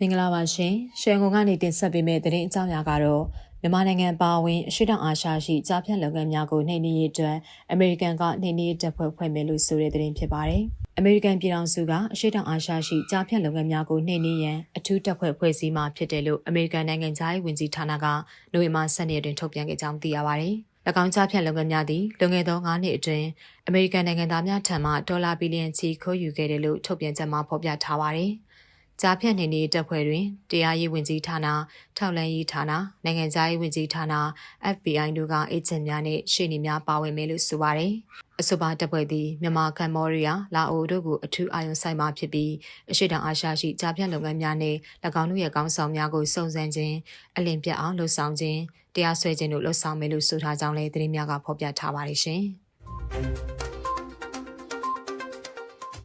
မင်္ဂလာပါရှင်။ရွှေကုံကနေတင်ဆက်ပေးမယ့်သတင်းအကြောင်းအရာကတော့မြန်မာနိုင်ငံပါဝင်အရှိတောင်အာရှရှိကြားဖြတ်လုပ်ငန်းများကိုနှိမ်နင်းရေးအတွက်အမေရိကန်ကနှိမ်နင်းရေးတပ်ဖွဲ့ဖွဲ့မယ်လို့ဆိုတဲ့သတင်းဖြစ်ပါတယ်။အမေရိကန်ပြည်ထောင်စုကအရှိတောင်အာရှရှိကြားဖြတ်လုပ်ငန်းများကိုနှိမ်နင်းရန်အထူးတပ်ဖွဲ့ဖွဲ့စည်းမှာဖြစ်တယ်လို့အမေရိကန်နိုင်ငံသားရေးဝန်ကြီးဌာနကနိုဝင်ဘာ10ရက်တွင်ထုတ်ပြန်ခဲ့ကြောင်းသိရပါတယ်။၎င်းကြားဖြတ်လုပ်ငန်းများသည်လွန်ခဲ့သော9နှစ်အတွင်းအမေရိကန်နိုင်ငံသားများထံမှဒေါ်လာဘီလီယံချီခိုးယူခဲ့တယ်လို့ထုတ်ပြန်ချက်မှာဖော်ပြထားပါတယ်။ ကြားဖြတ်နေနေတဲ့တပ်ဖွဲ့တွင်တရားရေးဝန်ကြီးဌာန၊ထောက်လှမ်းရေးဌာန၊နိုင်ငံသားရေးဝန်ကြီးဌာန၊ FBI တို့ကအေဂျင့်များနဲ့ရှေ့နေများပါဝင်မယ်လို့ဆိုပါတယ်။အဆိုပါတပ်ဖွဲ့သည်မြန်မာကမ္ဘောဒီးယားလာအိုတို့ကိုအထူးအာရုံစိုက်မှာဖြစ်ပြီးအရှိတောင်အာရှရှိကြားဖြတ်လုပ်ငန်းများနဲ့၎င်းတို့ရဲ့ကောင်းဆောင်များကိုစုံစမ်းခြင်းအလင်းပြအောင်လှုပ်ဆောင်ခြင်းတရားစွဲခြင်းတို့လှုပ်ဆောင်မယ်လို့ဆိုထားကြောင်းလည်းသတင်းများကဖော်ပြထားပါတယ်ရှင်။